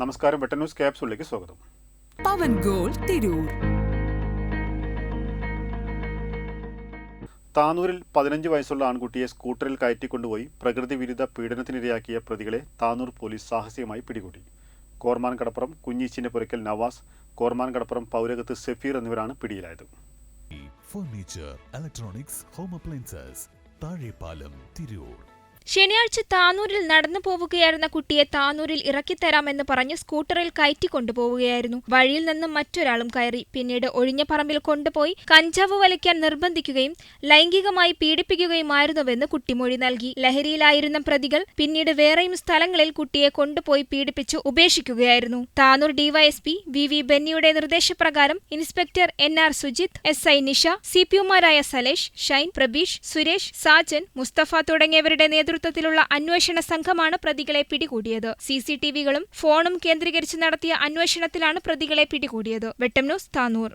നമസ്കാരം വെട്ടൻ ന്യൂസ് ക്യാപ്സുകളിലേക്ക് സ്വാഗതം. പവൻ ഗോൾ തിരൂർ. താനൂരിൽ പതിനഞ്ച് വയസ്സുള്ള ആൺകുട്ടിയെ സ്കൂട്ടറിൽ കയറ്റിക്കൊണ്ടുപോയി പ്രകൃതി വിരുദ്ധ പീഡനത്തിനിരയാക്കിയ പ്രതികളെ താനൂർ പോലീസ് സാഹസികമായി പിടികൂടി. കോർമാൻ കടപ്പുറം കുഞ്ഞീച്ചിന്റെ പുരക്കൽ നവാസ് കോർമാൻ കടപ്പുറം പൗരകത്ത് സഫീർ എന്നിവരാണ് പിടിയിലായത്. Furniture electronics home appliances Thazhepalam Tirur ശനിയാഴ്ച താനൂരിൽ നടന്നു പോവുകയായിരുന്ന കുട്ടിയെ താനൂരിൽ ഇറക്കിത്തരാമെന്ന് പറഞ്ഞ് സ്കൂട്ടറിൽ കയറ്റി കൊണ്ടുപോവുകയായിരുന്നു. വഴിയിൽ നിന്നും മറ്റൊരാളും കയറി. പിന്നീട് ഒഴിഞ്ഞ പറമ്പിൽ കൊണ്ടുപോയി കഞ്ചാവ് വലിക്കാൻ നിർബന്ധിക്കുകയും ലൈംഗികമായി പീഡിപ്പിക്കുകയുമായിരുന്നുവെന്ന് കുട്ടി മൊഴി നൽകി. ലഹരിയിലായിരുന്ന പ്രതികൾ പിന്നീട് വേറെയും സ്ഥലങ്ങളിൽ കുട്ടിയെ കൊണ്ടുപോയി പീഡിപ്പിച്ച് ഉപേക്ഷിക്കുകയായിരുന്നു. താനൂർ ഡിവൈഎസ്പി വി വി ബെന്നിയുടെ നിർദ്ദേശപ്രകാരം inspector N R Sujith S I Nisha C P ഒമാരായ Salesh Shine Prabeesh Suresh Sajan Mustafa തുടങ്ങിയവരുടെ നേതൃത്വത്തിലുള്ള അന്വേഷണ സംഘമാണ് പ്രതികളെ പിടികൂടിയത്. സിസിടിവികളും ഫോണും കേന്ദ്രീകരിച്ച് നടത്തിയ അന്വേഷണത്തിലാണ് പ്രതികളെ പിടികൂടിയത്. വെട്ടം ന്യൂസ് താനൂർ.